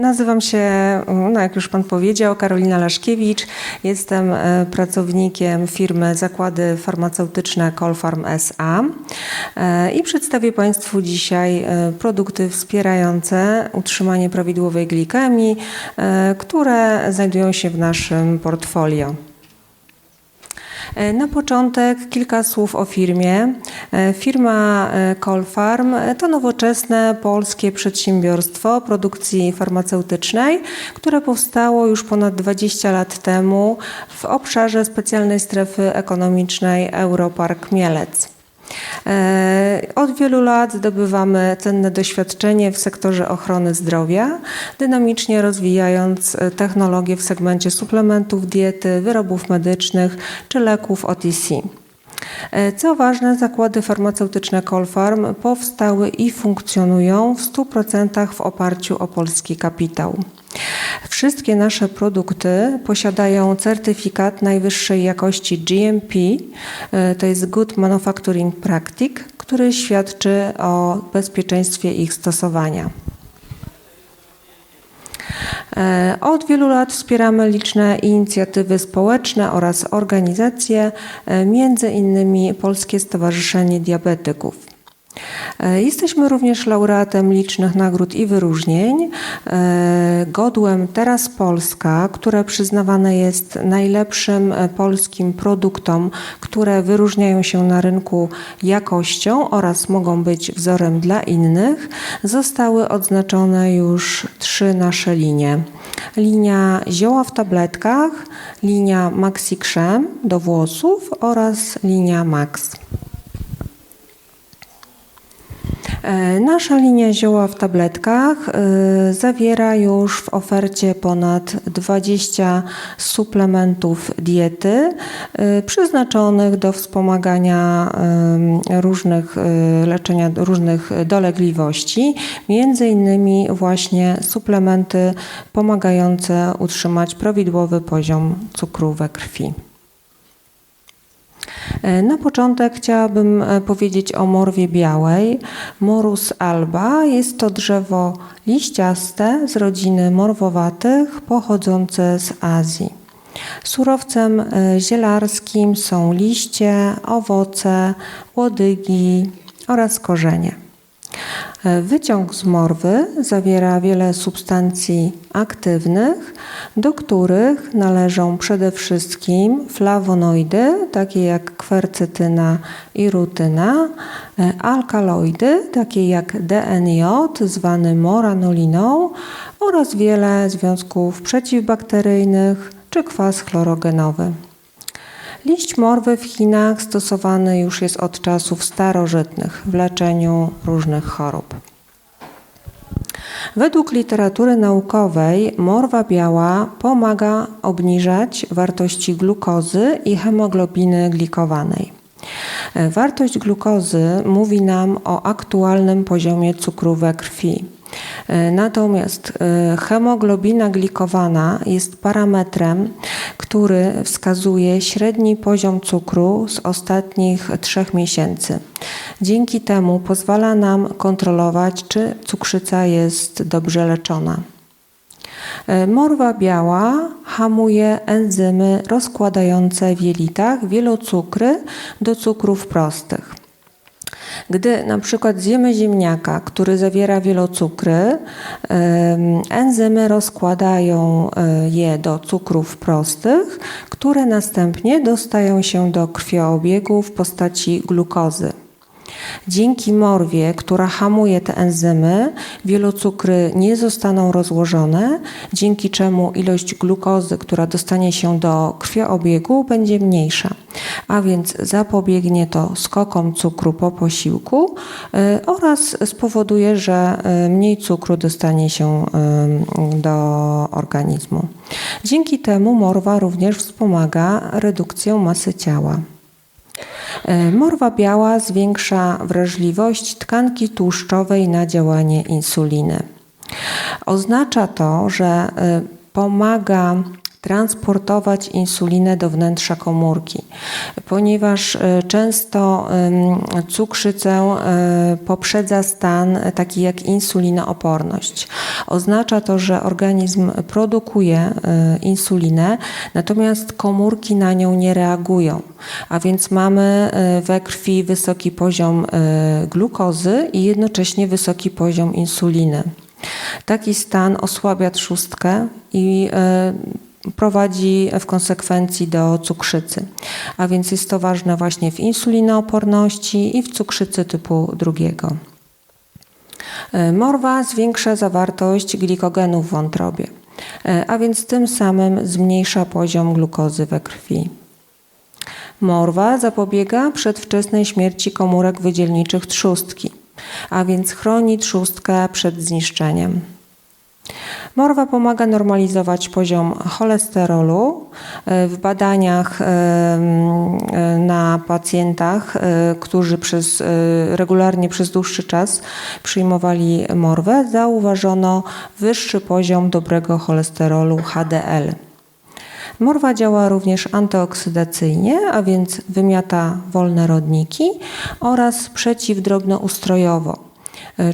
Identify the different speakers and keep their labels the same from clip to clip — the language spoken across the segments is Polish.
Speaker 1: Nazywam się, no jak już Pan powiedział, Karolina Laszkiewicz. Jestem e, pracownikiem firmy Zakłady Farmaceutyczne Colfarm SA E, i przedstawię Państwu dzisiaj e, produkty wspierające utrzymanie prawidłowej glikemii, które znajdują się w naszym portfolio. E, Na początek kilka słów o firmie. E, Firma e, Colfarm to nowoczesne polskie przedsiębiorstwo produkcji farmaceutycznej, które powstało już ponad 20 lat temu w obszarze specjalnej strefy ekonomicznej Europark Mielec. E, Od wielu lat zdobywamy cenne doświadczenie w sektorze ochrony zdrowia, dynamicznie rozwijając e, technologie w segmencie suplementów diety, wyrobów medycznych czy leków OTC. E, Co ważne, zakłady farmaceutyczne Colfarm powstały i funkcjonują w 100% w oparciu o polski kapitał. Wszystkie nasze produkty posiadają certyfikat najwyższej jakości GMP, e, to jest Good Manufacturing Practice, który świadczy o bezpieczeństwie ich stosowania. E, Od wielu lat wspieramy liczne inicjatywy społeczne oraz organizacje, e, między innymi Polskie Stowarzyszenie Diabetyków. E, Jesteśmy również laureatem licznych nagród i wyróżnień. E, Godłem Teraz Polska, które przyznawane jest najlepszym e, polskim produktom, które wyróżniają się na rynku jakością oraz mogą być wzorem dla innych, zostały odznaczone już trzy nasze linie. Linia zioła w tabletkach, linia Maxi Krzem do włosów oraz linia Max. Nasza linia zioła w tabletkach e, zawiera już w ofercie ponad 20 suplementów diety e, przeznaczonych do wspomagania e, różnych e, leczenia różnych dolegliwości, między innymi właśnie suplementy pomagające utrzymać prawidłowy poziom cukru we krwi. E, Na początek chciałabym e, powiedzieć o morwie białej. Morus alba jest to drzewo liściaste z rodziny morwowatych pochodzące z Azji. Surowcem e, zielarskim są liście, owoce, łodygi oraz korzenie. E, Wyciąg z morwy zawiera wiele substancji aktywnych, do których należą przede wszystkim flawonoidy, takie jak kwercetyna i rutyna, e, alkaloidy, takie jak DNJ, zwany moranoliną, oraz wiele związków przeciwbakteryjnych czy kwas chlorogenowy. Liść morwy w Chinach stosowany już jest od czasów starożytnych w leczeniu różnych chorób. Według literatury naukowej morwa biała pomaga obniżać wartości glukozy i hemoglobiny glikowanej. Wartość glukozy mówi nam o aktualnym poziomie cukru we krwi. E, Natomiast e, hemoglobina glikowana jest parametrem, który wskazuje średni poziom cukru z ostatnich trzech miesięcy. Dzięki temu pozwala nam kontrolować, czy cukrzyca jest dobrze leczona. E, Morwa biała hamuje enzymy rozkładające w jelitach wielocukry do cukrów prostych. Gdy na przykład zjemy ziemniaka, który zawiera wielocukry, enzymy rozkładają e, je do cukrów prostych, które następnie dostają się do krwiobiegu w postaci glukozy. Dzięki morwie, która hamuje te enzymy, wielocukry nie zostaną rozłożone, dzięki czemu ilość glukozy, która dostanie się do krwioobiegu, będzie mniejsza. A więc zapobiegnie to skokom cukru po posiłku y, oraz spowoduje, że y, mniej cukru dostanie się y, do organizmu. Dzięki temu morwa również wspomaga redukcję masy ciała. E, Morwa biała zwiększa wrażliwość tkanki tłuszczowej na działanie insuliny. Oznacza to, że e, pomaga transportować insulinę do wnętrza komórki, ponieważ e, często cukrzycę e, poprzedza stan taki jak insulinooporność. Oznacza to, że organizm produkuje e, insulinę, natomiast komórki na nią nie reagują, a więc mamy we krwi wysoki poziom glukozy i jednocześnie wysoki poziom insuliny. Taki stan osłabia trzustkę i prowadzi w konsekwencji do cukrzycy. A więc jest to ważne właśnie w insulinooporności i w cukrzycy typu drugiego. E, Morwa zwiększa zawartość glikogenu w wątrobie, e, a więc tym samym zmniejsza poziom glukozy we krwi. Morwa zapobiega przedwczesnej śmierci komórek wydzielniczych trzustki, a więc chroni trzustkę przed zniszczeniem. Morwa pomaga normalizować poziom cholesterolu. E, W badaniach e, e, na pacjentach, którzy przez, regularnie przez dłuższy czas przyjmowali morwę, zauważono wyższy poziom dobrego cholesterolu HDL. Morwa działa również antyoksydacyjnie, a więc wymiata wolne rodniki oraz przeciwdrobnoustrojowo,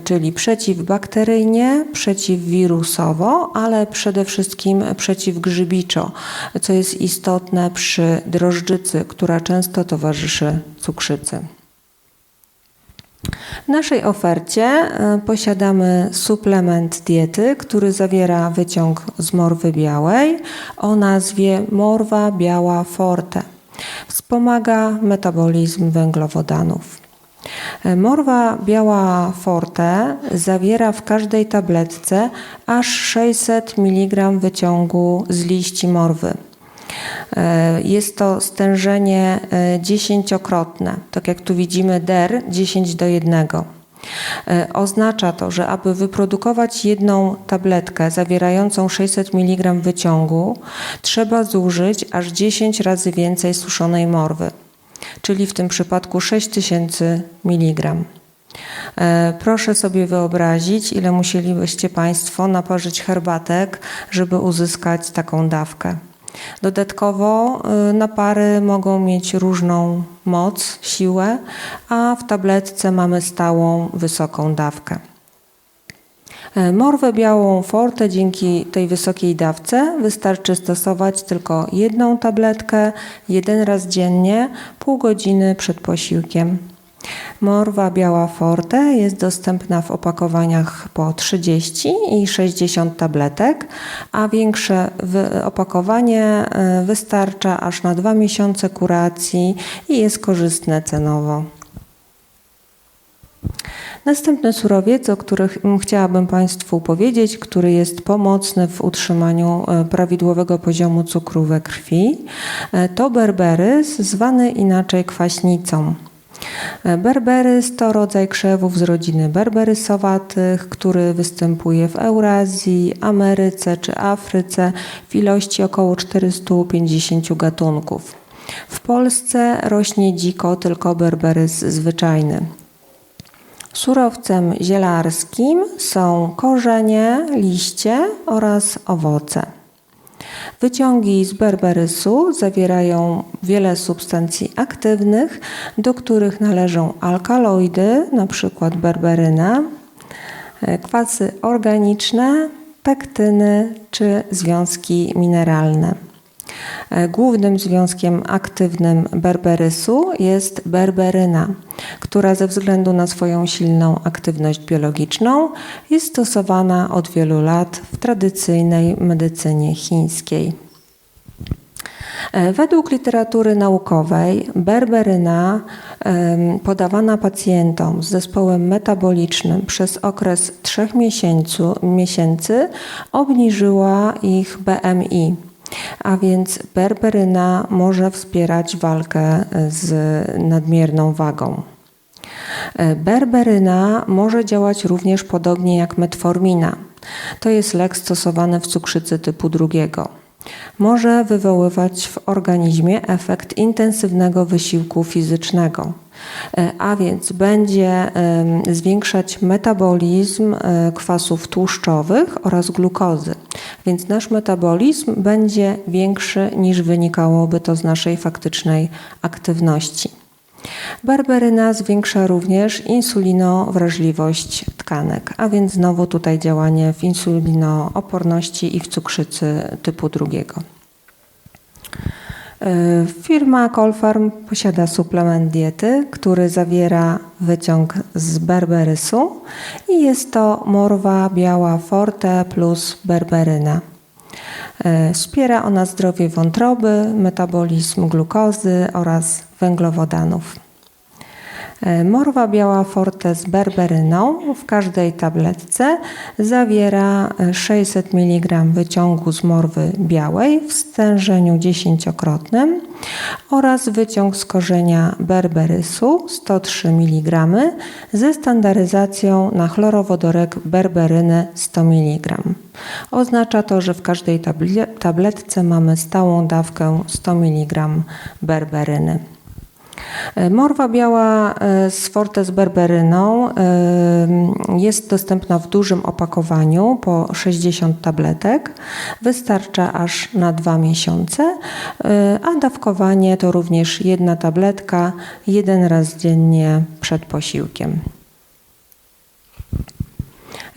Speaker 1: czyli przeciwbakteryjnie, przeciwwirusowo, ale przede wszystkim przeciwgrzybiczo, co jest istotne przy drożdżycy, która często towarzyszy cukrzycy. W naszej ofercie e, posiadamy suplement diety, który zawiera wyciąg z morwy białej o nazwie Morwa Biała Forte. Wspomaga metabolizm węglowodanów. Morwa Biała Forte zawiera w każdej tabletce aż 600 mg wyciągu z liści morwy. E, Jest to stężenie e, dziesięciokrotne, tak jak tu widzimy DER 10 do 1. E, Oznacza to, że aby wyprodukować jedną tabletkę zawierającą 600 mg wyciągu, trzeba zużyć aż 10 razy więcej suszonej morwy, czyli w tym przypadku 6000 mg. E, Proszę sobie wyobrazić, ile musielibyście Państwo naparzyć herbatek, żeby uzyskać taką dawkę. Dodatkowo y, napary mogą mieć różną moc, siłę, a w tabletce mamy stałą, wysoką dawkę. E, Morwę białą forte dzięki tej wysokiej dawce wystarczy stosować tylko jedną tabletkę jeden raz dziennie, pół godziny przed posiłkiem. Morwa biała forte jest dostępna w opakowaniach po 30 i 60 tabletek, a większe opakowanie e, wystarcza aż na 2 miesiące kuracji i jest korzystne cenowo. Następny surowiec, o którym chciałabym Państwu powiedzieć, który jest pomocny w utrzymaniu e, prawidłowego poziomu cukru we krwi, e, to berberys, zwany inaczej kwaśnicą. E, Berberys to rodzaj krzewów z rodziny berberysowatych, który występuje w Eurazji, Ameryce czy Afryce w ilości około 450 gatunków. W Polsce rośnie dziko tylko berberys zwyczajny. Surowcem zielarskim są korzenie, liście oraz owoce. Wyciągi z berberysu zawierają wiele substancji aktywnych, do których należą alkaloidy, np. berberyna, e, kwasy organiczne, pektyny czy związki mineralne. E, Głównym związkiem aktywnym berberysu jest berberyna, która ze względu na swoją silną aktywność biologiczną jest stosowana od wielu lat w tradycyjnej medycynie chińskiej. E, Według literatury naukowej berberyna podawana pacjentom z zespołem metabolicznym przez okres 3 miesięcu, miesięcy obniżyła ich BMI. A więc berberyna może wspierać walkę z nadmierną wagą. E, Berberyna może działać również podobnie jak metformina. To jest lek stosowany w cukrzycy typu drugiego. Może wywoływać w organizmie efekt intensywnego wysiłku fizycznego, a więc będzie zwiększać metabolizm e, kwasów tłuszczowych oraz glukozy. więc nasz metabolizm będzie większy niż wynikałoby to z naszej faktycznej aktywności. Berberyna zwiększa również insulinowrażliwość tkanek, a więc znowu tutaj działanie w insulinooporności i w cukrzycy typu drugiego. E, Firma Colfarm posiada suplement diety, który zawiera wyciąg z berberysu i jest to morwa biała forte plus berberyna. E, Wspiera ona zdrowie wątroby, metabolizm glukozy oraz węglowodanów. E, Morwa biała forte z berberyną w każdej tabletce zawiera e, 600 mg wyciągu z morwy białej w stężeniu dziesięciokrotnym oraz wyciąg z korzenia berberysu 103 mg ze standaryzacją na chlorowodorek berberyny 100 mg. Oznacza to, że w każdej tabletce mamy stałą dawkę 100 mg berberyny. E, Morwa biała e, z Forte z berberyną e, jest dostępna w dużym opakowaniu po 60 tabletek. Wystarcza aż na dwa miesiące, a dawkowanie to również jedna tabletka jeden raz dziennie przed posiłkiem.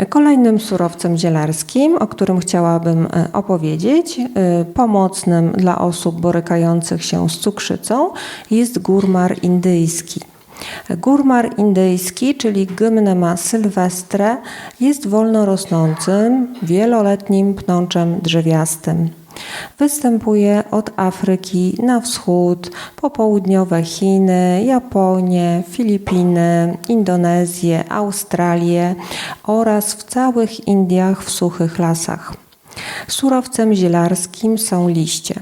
Speaker 1: Kolejnym surowcem zielarskim, o którym chciałabym e, opowiedzieć, e, pomocnym dla osób borykających się z cukrzycą, jest górmar indyjski. Górmar indyjski, czyli Gymnema sylwestre, jest wolno rosnącym, wieloletnim pnączem drzewiastym. Występuje od Afryki na wschód, po południowe Chiny, Japonię, Filipiny, Indonezję, Australię oraz w całych Indiach w suchych lasach. Surowcem zielarskim są liście.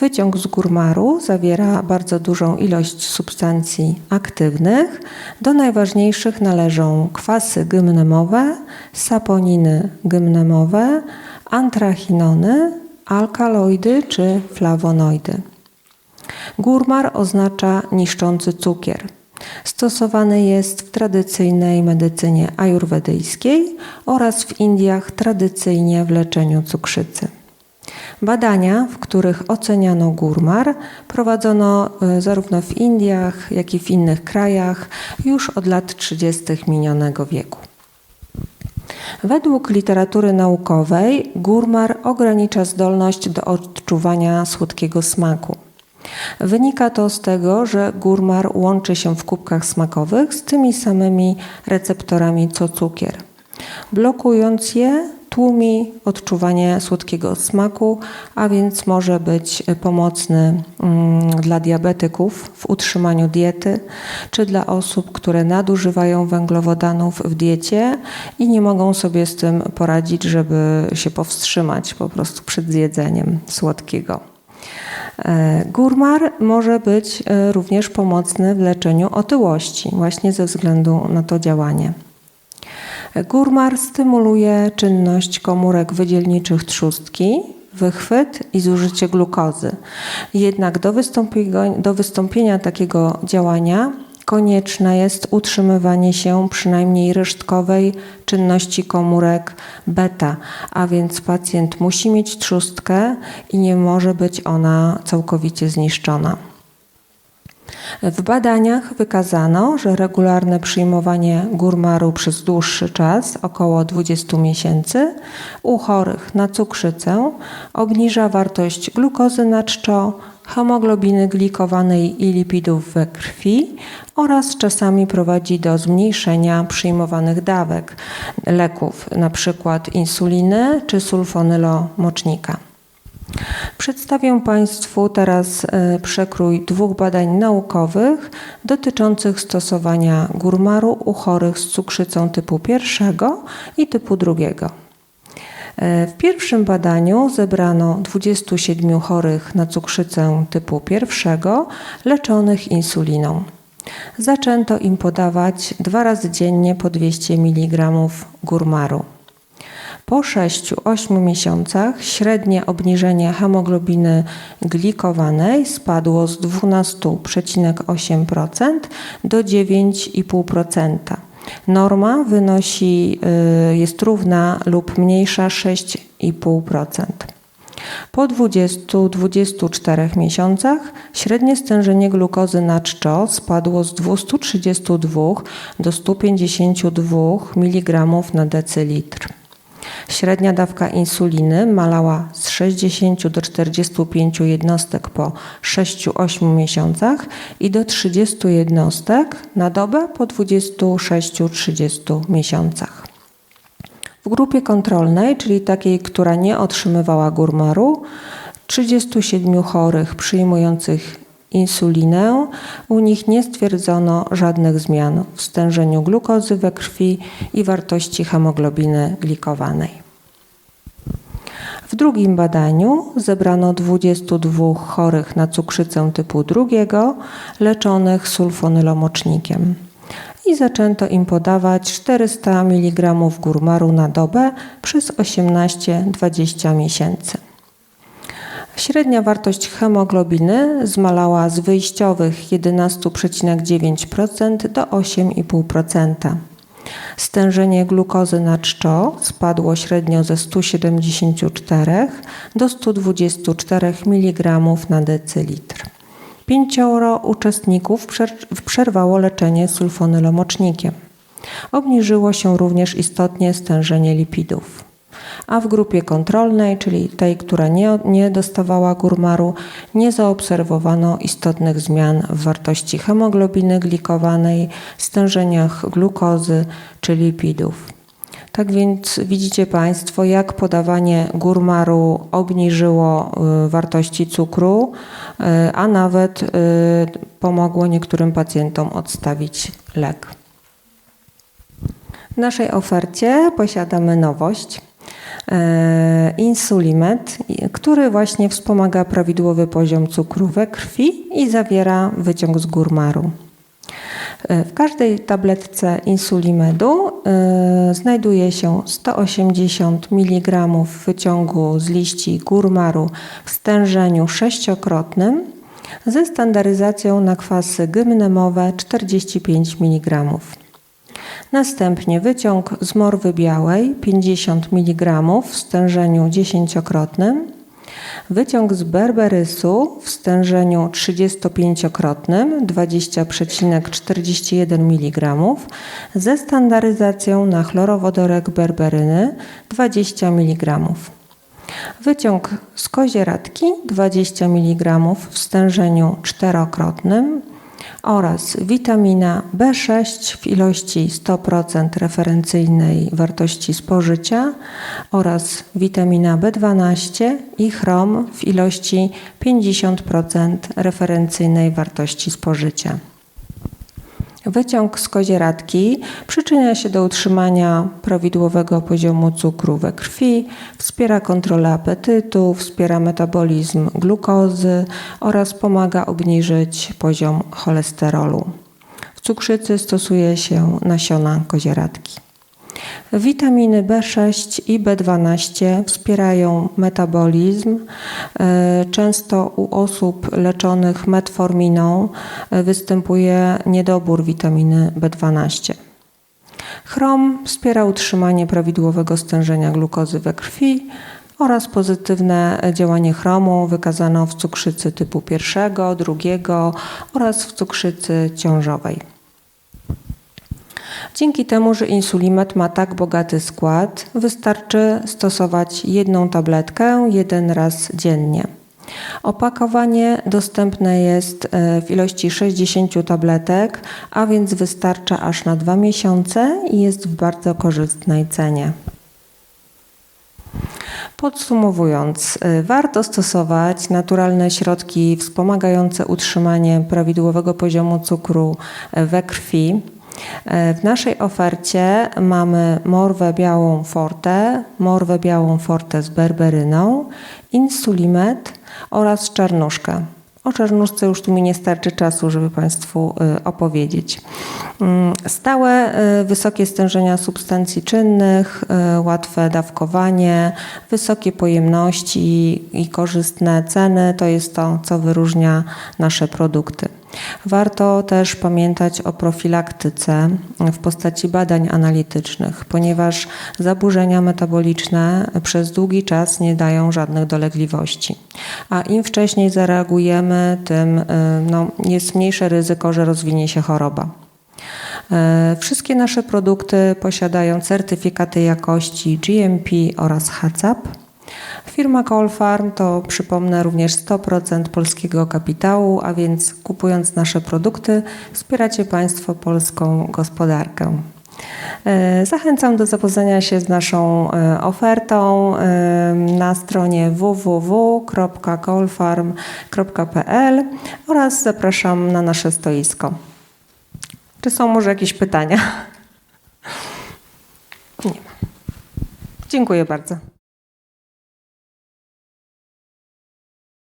Speaker 1: Wyciąg z górmaru zawiera bardzo dużą ilość substancji aktywnych. Do najważniejszych należą kwasy gymnemowe, saponiny gymnemowe, antrachinony, alkaloidy czy flawonoidy. Górmar oznacza niszczący cukier. Stosowany jest w tradycyjnej medycynie ajurwedyjskiej oraz w Indiach tradycyjnie w leczeniu cukrzycy. Badania, w których oceniano górmar, prowadzono e, zarówno w Indiach, jak i w innych krajach już od lat 30. minionego wieku. Według literatury naukowej górmar ogranicza zdolność do odczuwania słodkiego smaku. Wynika to z tego, że górmar łączy się w kubkach smakowych z tymi samymi receptorami co cukier. Blokując je, tłumi odczuwanie słodkiego smaku, a więc może być pomocny mm, dla diabetyków w utrzymaniu diety, czy dla osób, które nadużywają węglowodanów w diecie i nie mogą sobie z tym poradzić, żeby się powstrzymać po prostu przed zjedzeniem słodkiego. E, Górmar może być e, również pomocny w leczeniu otyłości, właśnie ze względu na to działanie. Górmar stymuluje czynność komórek wydzielniczych trzustki, wychwyt i zużycie glukozy. Jednak do do wystąpienia takiego działania konieczne jest utrzymywanie się przynajmniej resztkowej czynności komórek beta, a więc pacjent musi mieć trzustkę i nie może być ona całkowicie zniszczona. W badaniach wykazano, że regularne przyjmowanie górmaru przez dłuższy czas, około 20 miesięcy, u chorych na cukrzycę obniża wartość glukozy na czczo, hemoglobiny glikowanej i lipidów we krwi oraz czasami prowadzi do zmniejszenia przyjmowanych dawek leków, np. insuliny czy sulfonylomocznika. Przedstawię Państwu teraz e, przekrój dwóch badań naukowych dotyczących stosowania górmaru u chorych z cukrzycą typu pierwszego i typu drugiego. E, W pierwszym badaniu zebrano 27 chorych na cukrzycę typu pierwszego leczonych insuliną. Zaczęto im podawać dwa razy dziennie po 200 mg górmaru. Po 6-8 miesiącach średnie obniżenie hemoglobiny glikowanej spadło z 12,8% do 9,5%. Norma wynosi, y, jest równa lub mniejsza 6,5%. Po 20-24 miesiącach średnie stężenie glukozy na czczo spadło z 232 do 152 mg na decylitr. Średnia dawka insuliny malała z 60 do 45 jednostek po 6-8 miesiącach i do 30 jednostek na dobę po 26-30 miesiącach. W grupie kontrolnej, czyli takiej, która nie otrzymywała górmaru, 37 chorych przyjmujących insulinę, u nich nie stwierdzono żadnych zmian w stężeniu glukozy we krwi i wartości hemoglobiny glikowanej. W drugim badaniu zebrano 22 chorych na cukrzycę typu drugiego, leczonych sulfonylomocznikiem i zaczęto im podawać 400 mg górmaru na dobę przez 18-20 miesięcy. Średnia wartość hemoglobiny zmalała z wyjściowych 11,9% do 8,5%. Stężenie glukozy na czczo spadło średnio ze 174 do 124 mg na decylitr. Pięcioro uczestników przerwało leczenie sulfonylomocznikiem. Obniżyło się również istotnie stężenie lipidów. A w grupie kontrolnej, czyli tej, która nie, nie dostawała górmaru, nie zaobserwowano istotnych zmian w wartości hemoglobiny glikowanej, stężeniach glukozy czy lipidów. Tak więc widzicie Państwo, jak podawanie górmaru obniżyło y, wartości cukru, y, a nawet y, pomogło niektórym pacjentom odstawić lek. W naszej ofercie posiadamy nowość. Insulimet, który właśnie wspomaga prawidłowy poziom cukru we krwi i zawiera wyciąg z górmaru. E, w każdej tabletce insulimedu y, znajduje się 180 mg wyciągu z liści górmaru w stężeniu sześciokrotnym ze standaryzacją na kwasy gymnemowe 45 mg. Następnie wyciąg z morwy białej 50 mg w stężeniu dziesięciokrotnym. Wyciąg z berberysu w stężeniu 35-krotnym 20,41 mg ze standaryzacją na chlorowodorek berberyny 20 mg. Wyciąg z kozieradki 20 mg w stężeniu czterokrotnym oraz witamina B6 w ilości 100% referencyjnej wartości spożycia oraz witamina B12 i chrom w ilości 50% referencyjnej wartości spożycia. Wyciąg z kozieradki przyczynia się do utrzymania prawidłowego poziomu cukru we krwi, wspiera kontrolę apetytu, wspiera metabolizm glukozy oraz pomaga obniżyć poziom cholesterolu. W cukrzycy stosuje się nasiona kozieradki. Witaminy B6 i B12 wspierają metabolizm. E, często u osób leczonych metforminą e, występuje niedobór witaminy B12. Chrom wspiera utrzymanie prawidłowego stężenia glukozy we krwi oraz pozytywne działanie chromu wykazano w cukrzycy typu pierwszego, drugiego oraz w cukrzycy ciążowej. Dzięki temu, że insulimet ma tak bogaty skład, wystarczy stosować jedną tabletkę jeden raz dziennie. Opakowanie dostępne jest e, w ilości 60 tabletek, a więc wystarcza aż na dwa miesiące i jest w bardzo korzystnej cenie. Podsumowując, e, warto stosować naturalne środki wspomagające utrzymanie prawidłowego poziomu cukru we krwi. E, w naszej ofercie mamy morwę białą forte, morwę białą forte z berberyną, insulimet oraz czarnuszkę. O czarnuszce już tu mi nie starczy czasu, żeby Państwu e, opowiedzieć. Mm, stałe, e, wysokie stężenia substancji czynnych, łatwe dawkowanie, wysokie pojemności i korzystne ceny to jest to, co wyróżnia nasze produkty. Warto też pamiętać o profilaktyce w postaci badań analitycznych, ponieważ zaburzenia metaboliczne przez długi czas nie dają żadnych dolegliwości. A im wcześniej zareagujemy, tym y, no, jest mniejsze ryzyko, że rozwinie się choroba. E, Wszystkie nasze produkty posiadają certyfikaty jakości GMP oraz HACCP. Firma Colfarm to przypomnę również 100% polskiego kapitału, a więc kupując nasze produkty wspieracie Państwo polską gospodarkę. E, Zachęcam do zapoznania się z naszą e, ofertą na stronie www.colfarm.pl oraz zapraszam na nasze stoisko. Czy są może jakieś pytania? Nie ma. Dziękuję bardzo.